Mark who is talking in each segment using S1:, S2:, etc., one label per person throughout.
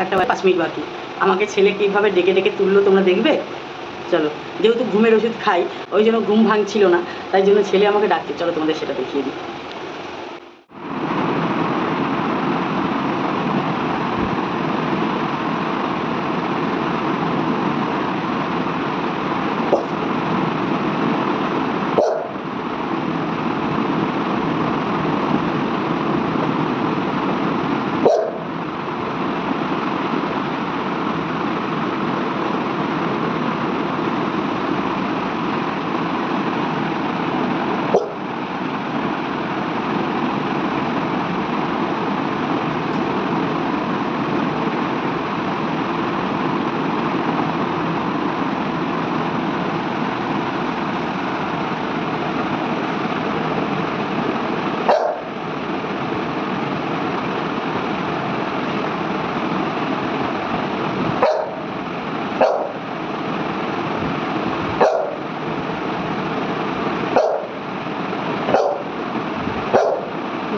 S1: একটা পাঁচ মিনিট বাকি। আমাকে ছেলে কীভাবে ডেকে ডেকে তুললো তোমরা দেখবে? চলো, যেহেতু ঘুমের ওষুধ খাই, ওই জন্য ঘুম ভাঙছিল না, তাই জন্য ছেলে আমাকে ডাকছে। চলো তোমাদের সেটা দেখিয়ে দিই।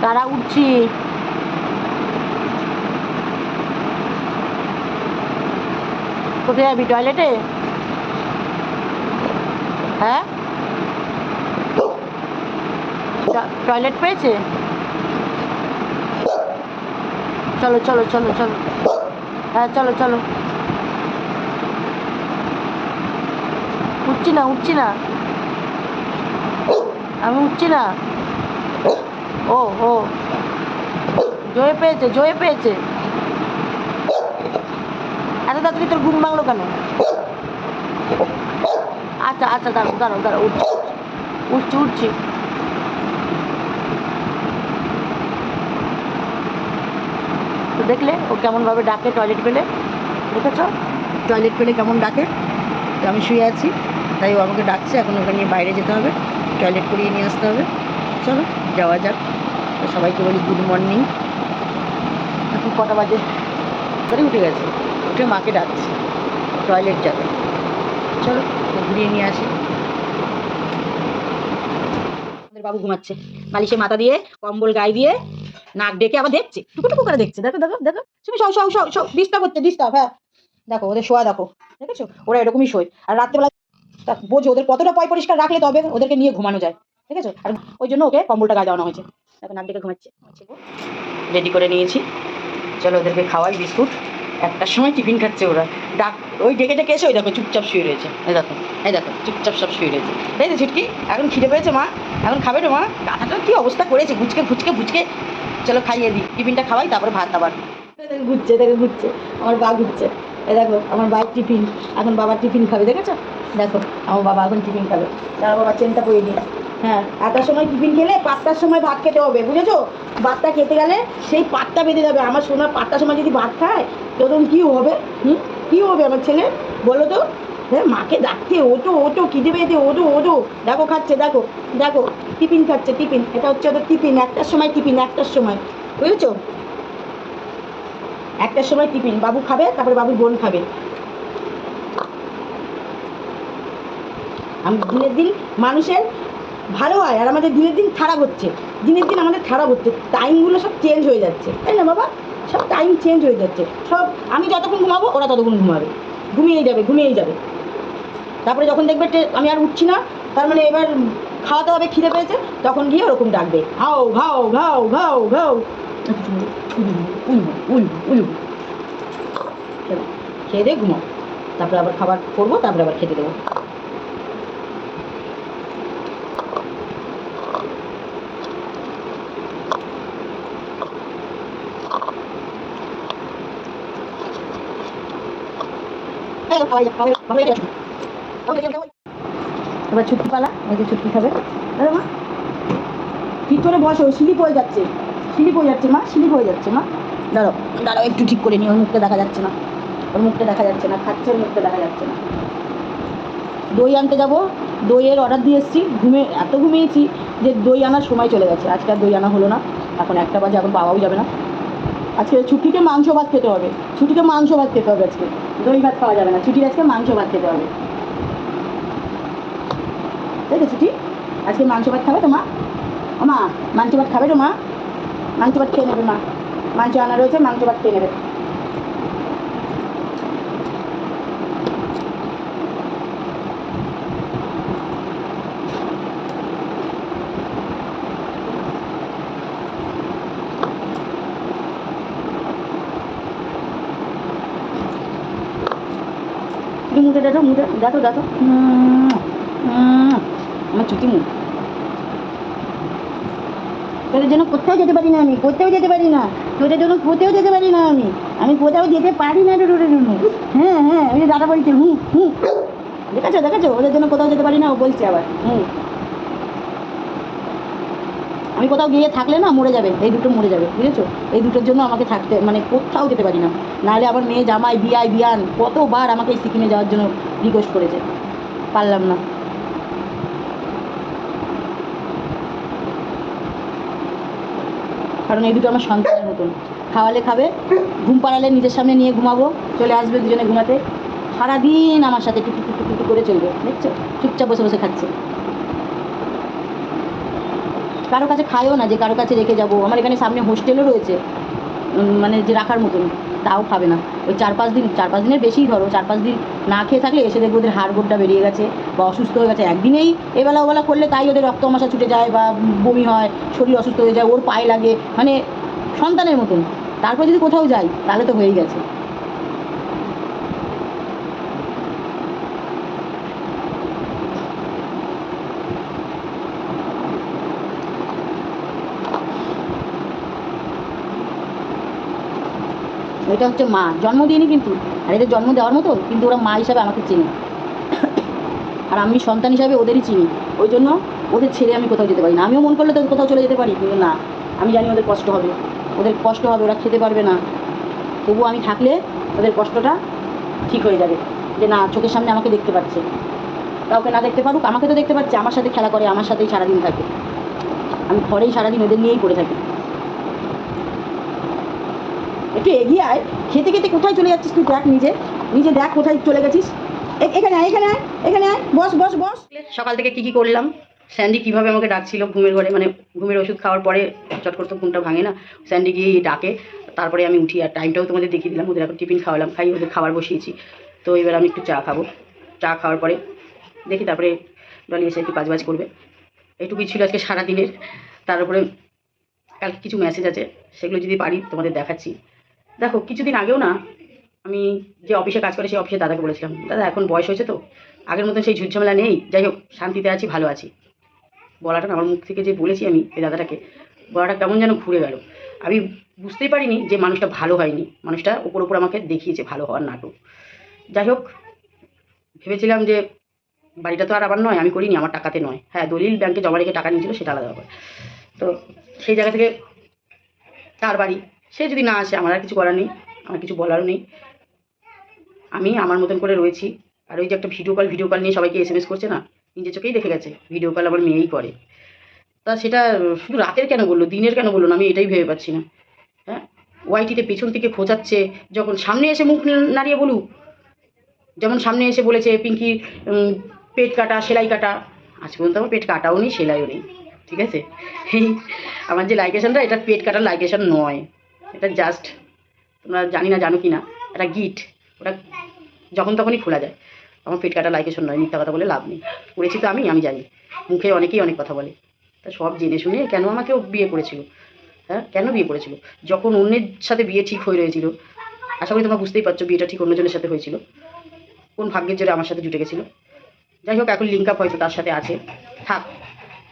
S2: দাঁড়া, উঠছি। কোথায় যাবি টয়লেটে হ্যাঁ? টয়লেট পেয়েছে? চলো চলো চলো চলো। হ্যাঁ চলো চলো। উঠছি না উঠছি না। আমি উঠছি না। ও ও জয়ে পেয়েছে জয়ে পেয়েছে। এত তাড়াতাড়ি তোর ঘুম ভাঙলো কেন? আচ্ছা আচ্ছা দাঁড়াও দাঁড়াও দাঁড়াও, উঠছি উঠছি উঠছি। তো দেখলে, ও কেমনভাবে ডাকে টয়লেট পেলে, দেখেছ? টয়লেট পেলে কেমন ডাকে? তো আমি শুয়ে আছি, তাই ও আমাকে ডাকছে, এখন ওকে নিয়ে বাইরে যেতে হবে টয়লেট করিয়ে নিয়ে আসতে হবে। চলো। যাওয়া যাক। সবাইকে বলি গুড মর্নিং এখন কটা বাজে? করে উঠে গেছে। উঠে মাকে ডাকছে। টয়লেট যাবে। চলো ঘুরিয়ে নিয়ে আসি। আমাদের বাবু ঘুমাচ্ছে। বালিশে মাথা দিয়ে কম্বল গায়ে দিয়ে নাক ডেকে আবার দেখছে। টুকু টুকু করে দেখছে। দেখো দেখো দেখো। তুমি সব সব সব সব ডিস্টার্ব হচ্ছে ডিস্টার্ব হ্যাঁ। দেখো, ওদের শোয়া দেখো। দেখেছ? ওরা এরকমই শোয়। আর রাত্রেবেলা বোঝো, ওদের কতটা পয় পরিষ্কার রাখলে তবে ওদেরকে নিয়ে ঘুমানো যায়। ঠিক আছে? আর ওই জন্য ওকে কম্বলটা গায়ে দেওয়ানো হয়েছে। এখন নাক ডেকে ঘুমাচ্ছে রেডি করে নিয়েছি। চলো ওদেরকে খাওয়াই বিস্কুট। একটার সময় টিফিন খাচ্ছে ওরা। ডাক, ওই ডেকে ডেকে এসে ওই দেখো চুপচাপ শুয়ে রয়েছে। এই দেখো এই দেখো, চুপচাপ সব শুয়ে রয়েছে। তাই তো ছুটকি, এখন খিদে পেয়েছে মা। এখন খাবে তো মা। গাধাটা কি অবস্থা করেছে? ঘুচকে ঘুচকে ঘুচকে চলো খাইয়ে দিই। টিফিনটা খাওয়াই, তারপরে ভাত আবার। ঘুরছে দেখো, ঘুরছে। আমার বা ঘুরছে। এই দেখো, আমার বাইক টিফিন। এখন বাবার টিফিন খাবে, দেখেছ? দেখো, আমার বাবা এখন টিফিন খাবে। তার বাবা চেনটা পরে দিই হ্যাঁ এতটার সময় টিফিন খেলে পাঁচটার সময় ভাত খেতে হবে, বুঝেছ? ভাতটা খেতে গেলে সেই পাতটা বেঁধে যাবে আমার সোনার পাঁচটার সময় যদি ভাত খায় তখন কী হবে? হুম? কী হবে আমার ছেলে? বলো তো। হ্যাঁ মাকে ডাকতে ওটো ওটো, খিদে পেয়েছে, ওটো ওটো। দেখো, খাচ্ছে, দেখো দেখো, টিফিন খাচ্ছে, টিফিন। এটা হচ্ছে ওদের টিফিন, একটার সময় টিফিন, একটার সময়, বুঝেছ? একটার সময় টিফিন, বাবু খাবে, তারপরে বাবুর বোন খাবে। আমি দিনের দিন মানুষের ভালো হয়, আর আমাদের দিনের দিন খারাপ হচ্ছে। দিনের দিন আমাদের খারাপ হচ্ছে টাইমগুলো সব চেঞ্জ হয়ে যাচ্ছে। তাই না বাবা? সব টাইম চেঞ্জ হয়ে যাচ্ছে। সব, আমি যতক্ষণ ঘুমাবো, ওরা ততক্ষণ ঘুমাবে। ঘুমিয়েই যাবে ঘুমিয়েই যাবে। তারপরে যখন দেখবে আমি আর উঠছি না, তার মানে এবার খাওয়াতে হবে, খিদে পেয়েছে, তখন গিয়ে ওরকম ডাকবে হাও ঘাও ঘাও ঘাও ঘাও খেয়ে দিয়ে ঘুমাও। তারপরে আবার খাবার করব, তারপরে আবার খেতে দেবো। এবার ছুটি পালা ওই যে ছুটি খাবে। আরে মা ঠিক করে বসো স্লিপ হয়ে যাচ্ছে। স্লিপ হয়ে যাচ্ছে মা স্লিপ হয়ে যাচ্ছে মা। দাঁড়াও দাঁড়াও, একটু ঠিক করে নিই ওর মুখটা দেখা যাচ্ছে না। ওর মুখটা দেখা যাচ্ছে না, খাচ্ছে ওর মুখটা দেখা যাচ্ছে না। দই আনতে যাব, দইয়ের অর্ডার দিয়ে এসেছি। ঘুমে, এত ঘুমিয়েছি যে দই আনার সময় চলে গেছে। আজকে আর দই আনা হলো না। এখন একটা বাজে, এখন পাওয়াও যাবে না। আজকে ছুটিতে মাংস ভাত খেতে হবে। ছুটিতে মাংস ভাত খেতে হবে আজকে। দই ভাত খাওয়া যাবে না। ছুটির আজকে মাংস ভাত খেতে হবে। তাই তো ছুটি? আজকে মাংস ভাত খাবে তো মা? মা, মাংস ভাত খাবে তো মা? মাংস ভাত খেয়ে নেবে মা। মাংস আনা রয়েছে, মাংস ভাত খেয়ে নেবে।
S1: মুখে দেখো মুখে দেখো দেখো। আমার চুটি মুখ।
S2: তোদের জন্য কোথাও যেতে পারি না আমি, কোথাও যেতে পারি না। তোদের জন্য কোথাও যেতে পারি না আমি। আমি কোথাও যেতে পারি না রে জন্য। হ্যাঁ হ্যাঁ ওই দাদা বলছে হুম হুম দেখাচ্ছো দেখাচ্ছো ওদের জন্য কোথাও যেতে পারি না, ও বলছে আবার হুম আমি কোথাও গিয়ে থাকলে না মরে যাবে, এই দুটো মরে যাবে, বুঝেছ? এই দুটোর জন্য আমাকে থাকতে মানে কোথাও যেতে পারি না। নাহলে আবার মেয়ে জামাই, বিয়াই, বিয়ান কতবার আমাকে এই সিকিমে যাওয়ার জন্য রিকোয়েস্ট করেছে। পারলাম না। কারণ এই দুটো আমার সন্তানের মতন। খাওয়ালে খাবে, ঘুম পাড়ালে নিজের সামনে নিয়ে ঘুমাবো, চলে আসবে দুজনে ঘুমাতে। সারাদিন আমার সাথে টুকু টুকু টুকু করে চলবে, দেখছ? চুপচাপ বসে বসে খাচ্ছে। কারও কাছে খায়ও না যে কারও কাছে রেখে যাব। আমার এখানে সামনে হোস্টেলও রয়েছে মানে যে রাখার মতন, তাও খাবে না। ওই চার পাঁচ দিন, চার পাঁচ দিনের বেশিই ধরো, চার পাঁচ দিন না খেয়ে থাকলে এসে দেখব ওদের হাড় গোড়টা বেরিয়ে গেছে বা অসুস্থ হয়ে গেছে। একদিনেই এবেলা ওবেলা করলে তাই ওদের রক্ত আমাশা ছুটে যায় বা বমি হয়, শরীর অসুস্থ হয়ে যায়, ওর পায়ে লাগে মানে সন্তানের মতন। তারপর যদি কোথাও যাই, তাহলে তো হয়েই গেছে। এটা হচ্ছে মা। জন্ম দিইনি কিন্তু, আর এদের জন্ম দেওয়ার মতো কিন্তু ওরা মা হিসাবে আমাকে চেনে। আর আমি সন্তান হিসাবে ওদেরই চিনি। ওই জন্য ওদের ছেড়ে আমি কোথাও যেতে পারি না। আমিও মন করলে তো কোথাও চলে যেতে পারি। কিন্তু না, আমি জানি ওদের কষ্ট হবে। ওদের কষ্ট হবে, ওরা খেতে পারবে না। তবুও আমি থাকলে ওদের কষ্টটা ঠিক হয়ে যাবে। যে না, চোখের সামনে আমাকে দেখতে পাচ্ছে। কাউকে না দেখতে পারুক, আমাকে তো দেখতে পাচ্ছে। আমার সাথে খেলা করে, আমার সাথেই সারাদিন থাকে। আমি ঘরেই সারাদিন ওদের নিয়েই পড়ে থাকি। একটু এগিয়ে আয়। খেতে খেতে কোথায় চলে যাচ্ছিস তুই? দেখ নিজে। নিজে দেখ কোথায় চলে গেছিস। এখানে আয় এখানে আয় এখানে আয়। বস বস বস।
S1: সকাল থেকে কি কি করলাম? স্যান্ডি কীভাবে আমাকে ডাকছিল ঘুমের ঘরে মানে ঘুমের ওষুধ খাওয়ার পরে চট করতে ঘুমটা ভাঙে না, স্যান্ডি গিয়ে ডাকে। তারপরে আমি উঠি, আর টাইমটাও তোমাদের দেখিয়ে দিলাম। ওদের এখন টিফিন খাওয়ালাম, খাই, ওদের খাবার বসিয়েছি। তো এবার আমি একটু চা খাব। চা খাওয়ার পরে দেখি তারপরে ডলি এসে একটু কাজবাজ করবে। এইটুকুই ছিল আজকে সারাদিনের। তার উপরে কালকে কিছু মেসেজ আছে, সেগুলো যদি পারি তোমাদের দেখাচ্ছি। দেখো, কিছুদিন আগেও না আমি যে অফিসে কাজ করে সেই অফিসে দাদাকে বলেছিলাম, দাদা, এখন বয়স হয়েছে তো? আগের মতন সেই ঝুটঝামেলা নেই? যাই হোক, শান্তিতে আছি, ভালো আছি। বলাটা না, আমার মুখ থেকে যে বলেছি আমি এই দাদাটাকে, বলাটা কেমন যেন ঘুরে গেল। আমি বুঝতেই পারিনি যে মানুষটা ভালো হয়নি। মানুষটা ওপর ওপর আমাকে দেখিয়েছে ভালো হওয়ার নাটক। যাই হোক, ভেবেছিলাম যে বাড়িটা তো আর আমার নয়, আমি করিনি, আমার টাকাতে নয়। হ্যাঁ দলিল ব্যাংকে জমা রেখে টাকা নিয়েছিল, সেটা আলাদা ব্যাপার। তো সেই জায়গা থেকে তার বাড়ি সে যদি না আসে, আমার আর কিছু করার নেই, আমার কিছু বলারও নেই। আমি আমার মতন করে রয়েছি। আর ওই যে একটা ভিডিও কল ভিডিও কল নিয়ে সবাইকে এস এম এস করছে না, নিজের চোখেই দেখে গেছে। ভিডিও কল আমার মেয়েই করে। তা সেটা শুধু রাতের কেন বলল, দিনের কেন বলল না, আমি এটাই ভেবে পাচ্ছি না। হ্যাঁ? ওয়াইটিতে পেছন থেকে খোঁচাচ্ছে, যখন সামনে এসে মুখ নাড়িয়ে বলুক। যেমন সামনে এসে বলেছে, পিঙ্কি পেট কাটা, সেলাই কাটা। আজ পর্যন্ত আমার পেট কাটাও নেই, সেলাইও নেই। ঠিক আছে? এই, আমার যে লাইকেশনটা এটা পেট কাটার লাইকেশন নয়। এটা জাস্ট তোমরা জানি না, জানো কি না এটা গিট, ওটা যখন তখনই খোলা যায় আমার পেট কাটা লাইকেশন নয়, মিথ্যা কথা বলে লাভ নেই। করেছি তো আমি আমি জানি। মুখে অনেকেই অনেক কথা বলে। তা সব জেনে শুনে কেন আমাকেও বিয়ে করেছিল? হ্যাঁ কেন বিয়ে করেছিল? যখন অন্যের সাথে বিয়ে ঠিক হয়ে রয়েছিল, আশা করি তোমরা বুঝতেই পারছ বিয়েটা ঠিক অন্যজনের সাথে হয়েছিল। কোন ভাগ্যের জোরে আমার সাথে জুটে গেছিল? যাই হোক, এখন লিঙ্ক আপ হয়তো তার সাথে আছে। থাক,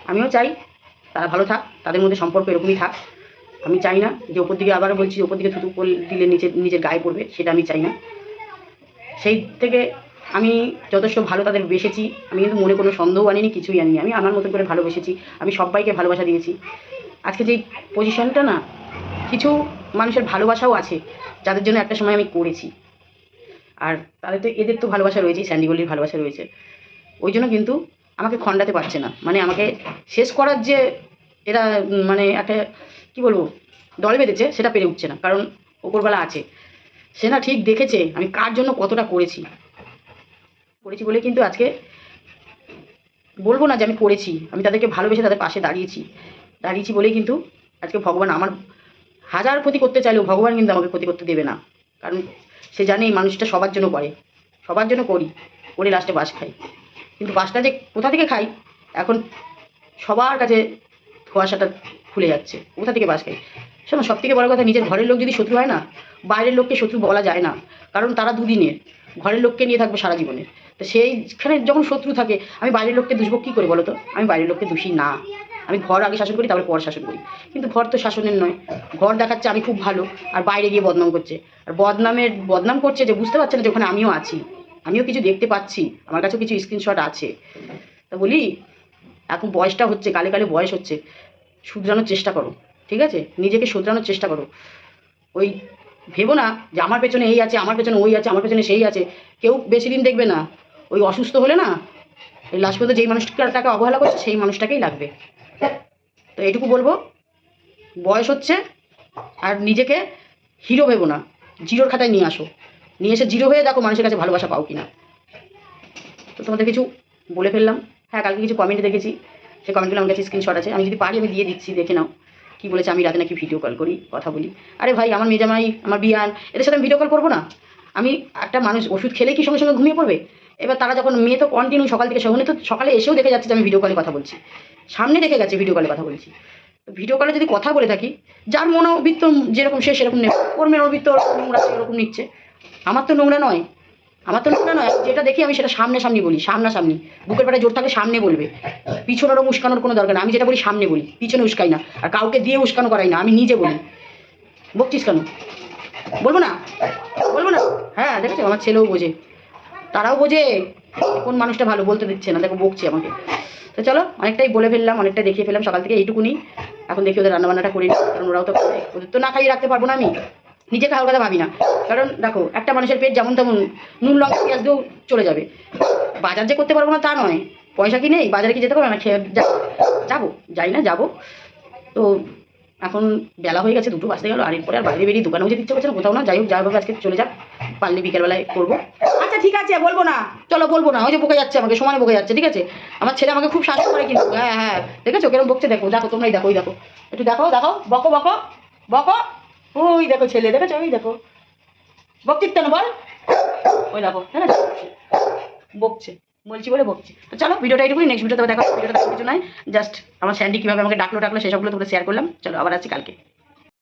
S1: আমিও চাই, তারা ভালো থাক, তাদের মধ্যে সম্পর্ক এরকমই থাক। আমি চাই না যে ওপর দিকে আবারও বলছি, ওপর দিকে থুতু দিলে নিচে, নিজের গায়ে পড়বে, সেটা আমি চাই না। সেই থেকে আমি যথেষ্ট ভালো তাদের বেসেছি, আমি কিন্তু মনে কোনো সন্দেহ আনিনি, কিছুই আনিনি। আমি আমার মতো করে ভালোবেসেছি, আমি সবাইকে ভালোবাসা দিয়েছি। আজকে যে পজিশনটা না, কিছু মানুষের ভালোবাসাও আছে, যাদের জন্য একটা সময় আমি করেছি। আর তাদের তো, এদের তো ভালোবাসা রয়েছেই স্যান্ডিগলির ভালোবাসা রয়েছে। ওই জন্য কিন্তু আমাকে খণ্ডাতে পারছে না। মানে আমাকে শেষ করার যে, এরা মানে একটা কী বলব, দল বেঁধেছে, সেটা পেরে উঠছে না, কারণ ওপরবেলা আছে। সে না ঠিক দেখেছে আমি কার জন্য কতটা করেছি। করেছি বলে কিন্তু আজকে বলব না যে আমি করেছি, আমি তাদেরকে ভালোবেসে তাদের পাশে দাঁড়িয়েছি। দাঁড়িয়েছি বলেই কিন্তু আজকে ভগবান আমার হাজার ক্ষতি করতে চাইলেও ভগবান কিন্তু আমাকে ক্ষতি করতে দেবে না। কারণ সে জানে এই মানুষটা সবার জন্য করে, সবার জন্য করি, করে লাস্টে বাস খাই। কিন্তু বাসটা যে কোথা থেকে খাই, এখন সবার কাছে ধোয়াশাটা খুলে যাচ্ছে। কোথা থেকে বাস খাই শোনো সব থেকে বড় কথা, নিজের ঘরের লোক যদি শত্রু হয় না, বাইরের লোককে শত্রু বলা যায় না। কারণ তারা দুদিনের ঘরের লোককে নিয়ে থাকবে সারা জীবনে। তো সেইখানে যখন শত্রু থাকে, আমি বাইরের লোককে দুষবো, কী করে বলো তো? আমি বাইরের লোককে দোষী না। আমি ঘর আগে শাসন করি, তারপরে পর শাসন করি। কিন্তু ঘর তো শাসনের নয়। ঘর দেখাচ্ছে আমি খুব ভালো, আর বাইরে গিয়ে বদনাম করছে। আর বদনামের, বদনাম করছে যে বুঝতে পারছে না যে ওখানে আমিও আছি। আমিও কিছু দেখতে পাচ্ছি, আমার কাছেও কিছু স্ক্রিনশট আছে। তা বলি, এখন বয়সটা হচ্ছে, কালে কালে বয়স হচ্ছে। শুধরানোর চেষ্টা করো, ঠিক আছে? নিজেকে শুধরানোর চেষ্টা করো। ওই ভেবো না যে আমার পেছনে এই আছে, আমার পেছনে ওই আছে, আমার পেছনে সেই আছে। কেউ বেশি দিন দেখবে না। ওই অসুস্থ হলে না, এই লাস্ট পর্যন্ত যেই মানুষটাকে অবহেলা করছে, সেই মানুষটাকেই লাগবে। তো এইটুকু বলব, বয়স হচ্ছে আর নিজেকে হিরো ভেবো না। জিরোর খাতায় নিয়ে আসো। নিয়ে এসে জিরো হয়ে দেখো মানুষের কাছে ভালোবাসা পাও কিনা। তো তোমাদের কিছু বলে ফেললাম। হ্যাঁ কালকে কিছু কমেন্ট দেখেছি। সেই কমেন্টগুলো আমার কাছে স্ক্রিনশট আছে, আমি যদি পারি আমি দিয়ে দিচ্ছি, দেখে নাও। কি বলেছে, আমি রাতে নাকি ভিডিও কল করি, কথা বলি। আরে ভাই, আমার মেজামাই, আমার বিয়ান, এদের সাথে আমি ভিডিও কল করব না। আমি একটা মানুষ, ওষুধ খেলে কি সঙ্গে সঙ্গে ঘুমিয়ে পড়বে? এবার তারা যখন মেয়ে তো কন্টিনিউ সকাল থেকে সহনে তো সকালে এসেও দেখে যাচ্ছে যে আমি ভিডিও কলে কথা বলছি। সামনে দেখে গেছে ভিডিও কলে কথা বলছি। ভিডিও কলে যদি কথা বলে থাকি, যার মনোবৃত্ত যেরকম সে সেরকম নেবে ওর মনোবৃত্ত ওরকম নোংরা, সে ওরকম নিচ্ছে। আমার তো নোংরা নয়। আমার তো নোংরা নয় যেটা দেখি আমি সেটা সামনে সামনি বলি, সামনাসামনি। বুকের পাড়ে জোর থাকলে সামনে বলবে। পিছনেরও উস্কানোর কোনো দরকার নেই আমি যেটা বলি সামনে বলি, পিছনে উস্কাই না, আর কাউকে দিয়ে উস্কানো করাই না, আমি নিজে বলি। বকছিস কেন? বলব না? বলব না? হ্যাঁ দেখছ? আমার ছেলেও বোঝে। তারাও বোঝে। কোন মানুষটা ভালো বলতে দিচ্ছে না, দেখো, বকছে আমাকে। তো চলো, অনেকটাই বলে ফেললাম, অনেকটাই দেখিয়ে ফেললাম, সকাল থেকে এইটুকুনি। এখন দেখি ওদের রান্নাবান্নাটা করে কারণ ওরাও তো ওদের তো না খাইয়ে রাখতে পারব না আমি। নিজে খাওয়ার কথা ভাবি না। কারণ দেখো, একটা মানুষের পেট যেমন তেমন, নুন, লঙ্কা, পেঁয়াজ দিয়েও চলে যাবে। বাজার যে করতে পারব না তা নয়, পয়সা কি নেই? বাজারে কি যেতে পারব? না, খেয়ে যাব, যাই না, যাব। তো এখন বেলা হয়ে গেছে, দুটো বাজতে গেল, আর এরপরে আর বাইরে বেরিয়ে দোকানেও যেতে ইচ্ছে করছে না, কোথাও না, যাই হোক যাই হোক, আজকে চলে যাক, পারলে বিকেলবেলায় করব। আচ্ছা ঠিক আছে, বলব না, চলো বলব না, ওই যে বকে যাচ্ছে আমাকে, সমানে বকে যাচ্ছে, ঠিক আছে? আমার ছেলে আমাকে খুব শাসন করে কিন্তু হ্যাঁ হ্যাঁ দেখেছ কেরম বকছে? দেখো দেখো, তোমরাই দেখো, ওই দেখো। একটু দেখো দেখো বকো বকো বকো। ওই দেখো ছেলে, দেখেছ? ওই দেখো। বকছিস কেন বল? ওই দেখো হ্যাঁ বকছে, বলছি বলে বকছি। তো চলো, ভিডিওটা এটুকুই নেক্সট ভিডিওতে দেখা। ভিডিওটা কিছু নাই। জাস্ট আমার স্যান্ডি কীভাবে আমাকে ডাকলো ডাকলো সেসবগুলো তোমরা শেয়ার করলাম। চলো, আবার আছি কালকে।